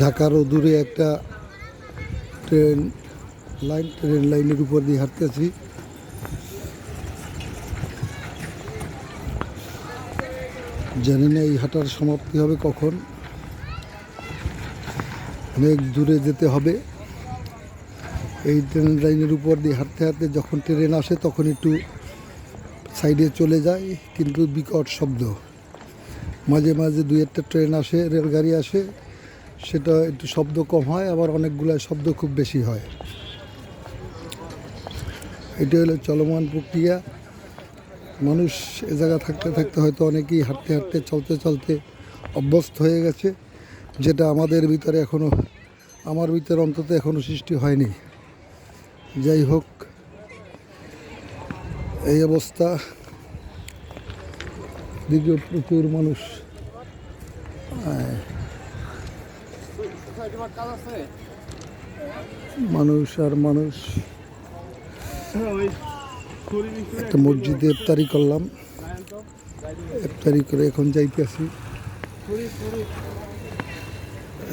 ঢাকারও দূরে একটা train line, train লাইনের উপর দিয়ে হাঁটতেছি। জানি না এই হাঁটার সমাপ্তি হবে কখন। অনেক দূরে যেতে হবে। এই ট্রেন লাইনের উপর দিয়ে হাঁটতে হাঁটতে যখন ট্রেন আসে তখন একটু সাইডে চলে যায় কিন্তু বিকট শব্দ। মাঝে মাঝে দুই একটা ট্রেন আসে, রেলগাড়ি আসে। সেটা একটু শব্দ কম হয়, আবার অনেকগুলো শব্দ খুব বেশি হয়। এটা হলো চলমান প্রক্রিয়া। মানুষ এ জায়গা থাকতে থাকতে হয়তো অনেকেই হাঁটতে হাঁটতে, চলতে চলতে অভ্যস্ত হয়ে গেছে, যেটা আমাদের ভিতরে এখনও আমার ভিতরে অন্তত এখনও সৃষ্টি হয়নি। যাই হোক, এই অবস্থা। দিকে প্রচুর মানুষ। মানুষ আর মানুষ। একটা মসজিদে ইফতারি করলাম। ইফতারি করে এখন যাইতে যাইতেছি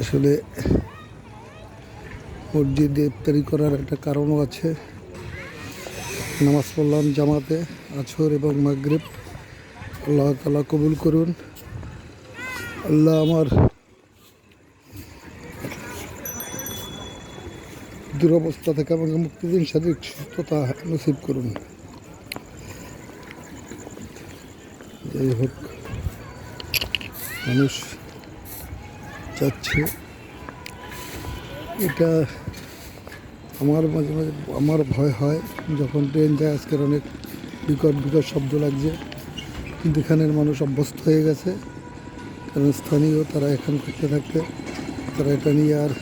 আসলে মসজিদে ইফতারি করার একটা কারণও আছে। নামাজ পড়লাম জামাতে আছর এবং মাগরিব। আল্লাহ তালা কবুল করুন। আল্লাহ আমার দুরবস্থা থেকে আমাকে মুক্তি দিন শারীরিক সুস্থতা নসিব করুন। যাই হোক, মানুষ যাচ্ছে এটা আমার মাঝে মাঝে, আমার ভয় হয় যখন ট্রেন যায়, আজকের অনেক বিকট বিকট শব্দ লাগছে। কিন্তু এখানের মানুষ অভ্যস্ত হয়ে গেছে। কারণ স্থানীয়, তারা এখান থাকতে থাকতে, তারা এটা নিয়ে আর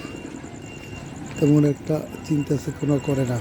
তেমন একটা চিন্তা চেতনা করে না